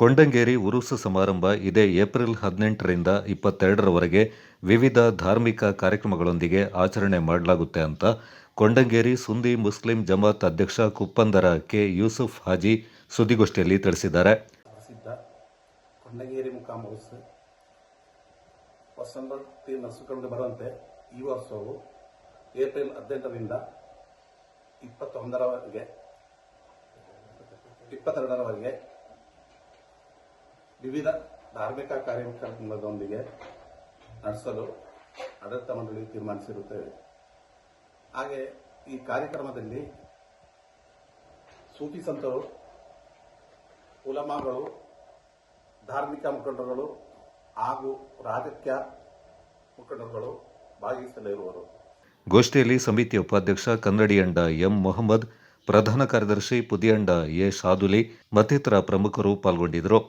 ಕೊಂಡಂಗೇರಿ ಉರುಸು ಸಮಾರಂಭ ಇದೇ ಏಪ್ರಿಲ್ ಹದಿನೆಂಟರಿಂದ ಇಪ್ಪತ್ತೆರಡರವರೆಗೆ ವಿವಿಧ ಧಾರ್ಮಿಕ ಕಾರ್ಯಕ್ರಮಗಳೊಂದಿಗೆ ಆಚರಣೆ ಮಾಡಲಾಗುತ್ತೆ ಅಂತ ಕೊಂಡಂಗೇರಿ ಸುಂದಿ ಮುಸ್ಲಿಂ ಜಮಾತ್ ಅಧ್ಯಕ್ಷ ಕುಪ್ಪಂದರ ಕೆ ಯೂಸುಫ್ ಹಾಜಿ ಸುದ್ದಿಗೋಷ್ಠಿಯಲ್ಲಿ ತಿಳಿಸಿದ್ದಾರೆ. ಕೊಂಡಂಗೇರಿ ಕೊಂಡಗೇರಿ ಮುಕಾಂ ವಸಂತ ಬರುವಂತೆ ಈ ವರ್ಷವು ಏಪ್ರಿಲ್ ಹದಿನೆಂಟರಿಂದ ಇಪ್ಪತ್ತೊಂದರವರೆಗೆ, ಇಪ್ಪತ್ತೆರಡರವರೆಗೆ ವಿವಿಧ ಧಾರ್ಮಿಕ ಕಾರ್ಯಕ್ರಮದೊಂದಿಗೆ ನಡೆಸಲು ಆಡಳಿತ ಮಂಡಳಿ ತೀರ್ಮಾನಿಸಿರುತ್ತೇವೆ ಹಾಗೆ ಈ ಕಾರ್ಯಕ್ರಮದಲ್ಲಿ ಸೂಫಿ ಸಂತರು, ಉಲಮಾಗಳು, ಧಾರ್ಮಿಕ ಮುಖಂಡರುಗಳು ಹಾಗೂ ರಾಜಕೀಯ ಮುಖಂಡರುಗಳು ಭಾಗವಹಿಸಲಿರುವರು ಗೋಷ್ಠಿಯಲ್ಲಿ ಸಮಿತಿ ಉಪಾಧ್ಯಕ್ಷ ಕನ್ನಡಿಯಂಡ ಎಂ ಮೊಹಮ್ಮದ್, ಪ್ರಧಾನ ಕಾರ್ಯದರ್ಶಿ ಪುದಿಯಂಡ ಎ ಸಾದುಲಿ ಮತ್ತಿತರ ಪ್ರಮುಖರು ಪಾಲ್ಗೊಂಡಿದ್ದರು.